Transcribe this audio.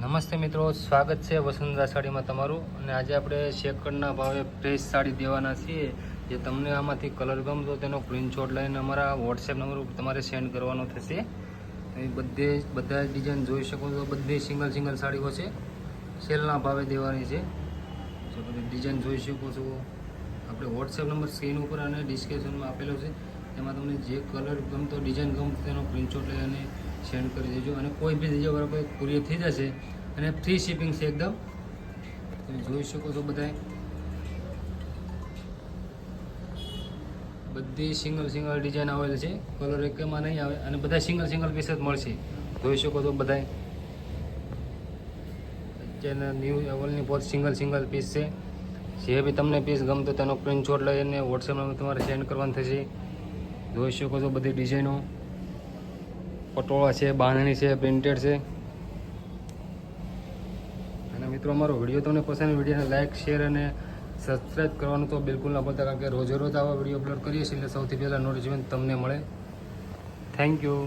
નમસ્તે મિત્રો, સ્વાગત છે વસુંધરા સાડીમાં તમારું. અને આજે આપણે સેકન્ડના ભાવે ફ્રેશ સાડી દેવાના છીએ. જે તમને આમાંથી કલર ગમતો તેનો સ્ક્રીનશોટ લઈને અમારા વોટ્સએપ નંબર ઉપર તમારે સેન્ડ કરવાનો થશે. એ બધે, બધા ડિઝાઇન જોઈ શકો છો. બધી સિંગલ સિંગલ સાડીઓ છે. સેલના ભાવે દેવાની છે. જો બધી ડિઝાઇન જોઈ શકો છો. આપણે વોટ્સએપ નંબર સ્ક્રીન ઉપર અને ડિસ્ક્રિપ્શનમાં આપેલો છે. તેમાં તમને જે કલર ગમતો ડિઝાઇન ગમતો તેનો સ્ક્રીનશોટ લઈ અને સેન્ડ કરી દેજો અને કોઈ બી જગ્યા બરાબર કુરિયર થઈ જશે અને ફ્રી શિપિંગ છે એકદમ. તમે જોઈ શકો છો બધાય. બધી સિંગલ સિંગલ ડિઝાઇન આવેલ છે. કલર એકમાં નહીં આવે અને બધા સિંગલ સિંગલ પીસ જ મળશે. જોઈ શકો છો બધાય. અત્યારના ન્યૂ એવલની બહુ સિંગલ સિંગલ પીસ છે. જે બી તમને પીસ ગમતો તેનો પ્રિન્ટ છોડ લઈને વોટ્સએપમાં તમારે સેન્ડ કરવાનું થશે. જોઈ શકો છો બધી ડિઝાઇનો પટોળા છે, બાંધણી છે પ્રિન્ટેડ છે. અને મિત્રો, અમારો વીડિયો તમને પસંદ વિડીયોને લાઇક શેર અને સબસ્ક્રાઈબ કરવાનું તો બિલકુલ ના ભૂલતા, કારણ કે રોજે રોજ આવા વીડિયો અપલોડ કરીએ છીએ એટલે સૌથી પહેલાં નોટિફિકેશન તમને મળે. Thank you